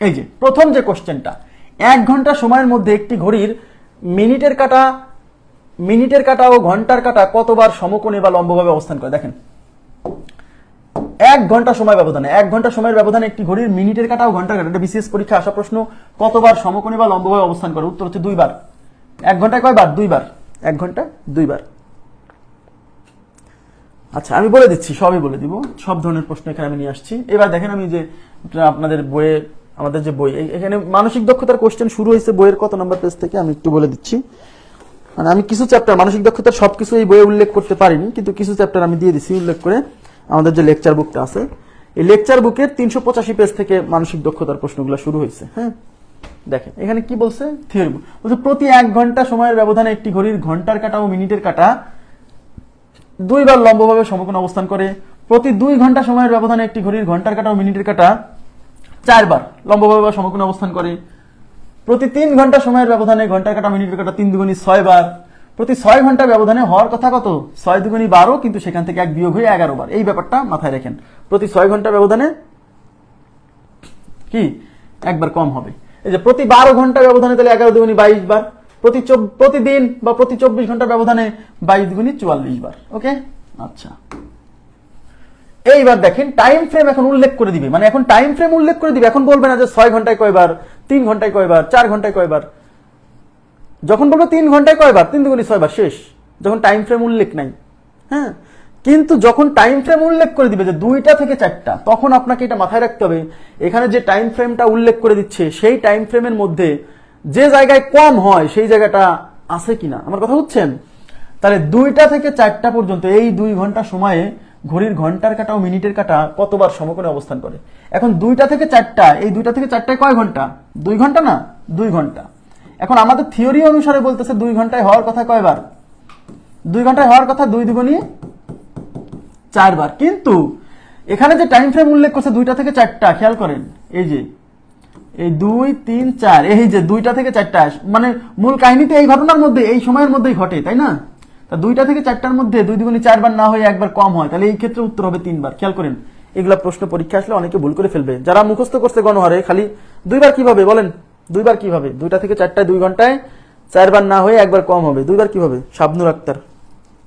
এই যে, প্রথম যে কোশ্চেনটা, এক ঘণ্টা সময়ের মধ্যে একটি ঘড়ির মিনিটের কাটা মিনিটের কাটা ও ঘণ্টার কাটা কতবার সমকোণে বা লম্বভাবে অবস্থান করে? দেখেন, এক ঘণ্টা সময় ব্যবধানে, এক ঘণ্টা সময়ের ব্যবধানে একটি ঘড়ির মিনিটের কাটা ও ঘণ্টার কাটা, এটা বিসিএস পরীক্ষা, আসা প্রশ্ন, কতবার সমকোণে বা লম্বভাবে অবস্থান করে? উত্তর হচ্ছে দুইবার। এক ঘন্টায় কয়বার? দুইবার। এক ঘণ্টা দুইবার। আচ্ছা আমি বলে দিচ্ছি, সবই বলে দিব। সব ধরনের প্রশ্ন এখানে আমি নিয়ে আসছি। এবার দেখেন আমি যে, আপনাদের বইয়ে আমাদের যে বই এখানে মানসিক দক্ষতার কোশ্চেন শুরু হয়েছে বইয়ের কত নম্বর পেজ থেকে, আমি একটু বলে দিচ্ছি। মানে আমি কিছু চ্যাপ্টার মানসিক দক্ষতার সবকিছু এই বইয়ে উল্লেখ করতে পারিনি, কিন্তু কিছু চ্যাপ্টার আমি দিয়ে দিছি উল্লেখ করে আমাদের যে লেকচার বুকটা আছে। এই লেকচার বুকের তিনশো পঁচাশি পেজ থেকে মানসিক দক্ষতার প্রশ্নগুলো শুরু হয়েছে হ্যাঁ? দেখেন, এখানে কি বলছে? থিওরি বলছে, প্রতি এক ঘণ্টা সময়ের ব্যবধানে একটি ঘড়ির ঘণ্টার কাটা ও মিনিটের কাটা দুইবার লম্বভাবে সমকোণ অবস্থান করে। প্রতি দুই ঘণ্টা সময়ের ব্যবধানে একটি ঘড়ির ঘণ্টার কাটা ও মিনিটের কাটা চারবার লম্বভাবে বা সমকোণ অবস্থান করে। প্রতি তিন ঘণ্টা সময়ের ব্যবধানে ঘণ্টার কাটা মিনিট কাটা তিন দুগুণী ছয় বার। প্রতি ছয় ঘণ্টা ব্যবধানে হওয়ার কথা কত? ছয় দুগুণী বারো, কিন্তু সেখান থেকে এক বিয়োগ হয়ে এগারো বার। এই ব্যাপারটা মাথায় রেখেন। প্রতি ছয় ঘণ্টা ব্যবধানে কি? একবার কম হবে। এই যে প্রতি বারো ঘণ্টা ব্যবধানে তাহলে এগারো দুগুণী বাইশ বার। প্রতি প্রতিদিন বা প্রতি চব্বিশ ঘণ্টা ব্যবধানে বাইশ দুগুণী চুয়াল্লিশ বার। ওকে? আচ্ছা। এইবার দেখেন টাইম ফ্রেম এখন উল্লেখ করে দিবে। মানে এখন টাইম ফ্রেম উল্লেখ করে দিবে। এখন বলবে না যে ছয় ঘন্টায় কয়বার, তিন ঘন্টায় কয়বার, চার ঘন্টায় কয়বার। যখন বলব তিন ঘন্টায় কয়বার, তিন দুগুণী ছয়বার, শেষ। যখন টাইম ফ্রেম উল্লেখ নাই। হ্যাঁ? কিন্তু যখন টাইম ফ্রেম উল্লেখ করে দিবে যে দুইটা থেকে চারটা, তখন আপনাকে এটা মাথায় রাখতে হবে, এখানে যে টাইম ফ্রেমটা উল্লেখ করে দিচ্ছে, সেই টাইম ফ্রেমের মধ্যে যে জায়গায় কম হয়, সেই জায়গাটা আছে কিনা? আমার কথা বুঝছেন? তাহলে দুইটা থেকে চারটা পর্যন্ত এই দুই ঘণ্টা সময়ে ঘড়ির ঘণ্টার কাটা ও মিনিটের কাটা কতবার সমকোণে অবস্থান করে? এখন দুইটা থেকে চারটা, এই দুইটা থেকে চারটায় কয় ঘণ্টা? দুই ঘণ্টা না, দুই ঘণ্টা। এখন আমাদের থিওরি অনুসারে বলতেছে দুই ঘন্টায় হওয়ার কথা কয়বার? দুই ঘন্টায় হওয়ার কথা দুই দুগুণী চারবার। কিন্তু এখানে যে টাইম ফ্রেম উল্লেখ করছে দুইটা থেকে চারটা, খেয়াল করেন, এই যে, এই দুই, তিন, চার, এই যে দুইটা থেকে চারটা মানে মূল কাহিনীতে এই ঘটনার মধ্যে, এই সময়ের মধ্যেই ঘটে, তাই না? তা দুইটা থেকে চারটার মধ্যে দুই দুগুণে চারবার না হয়ে একবার কম হয়, তাহলে এই ক্ষেত্রে উত্তর হবে তিনবার। খেয়াল করেন, এগুলা প্রশ্ন পরীক্ষা আসলে অনেকে ভুল করে ফেলবে। যারা মুখস্থ করছে গণহারে, খালি দুইবার কীভাবে বলেন? দুইবার কীভাবে? দুইটা থেকে চারটায় দুই ঘন্টায় চারবার না হয়ে একবার কম হবে, দুইবার কীভাবে? শাবনুর আক্তার।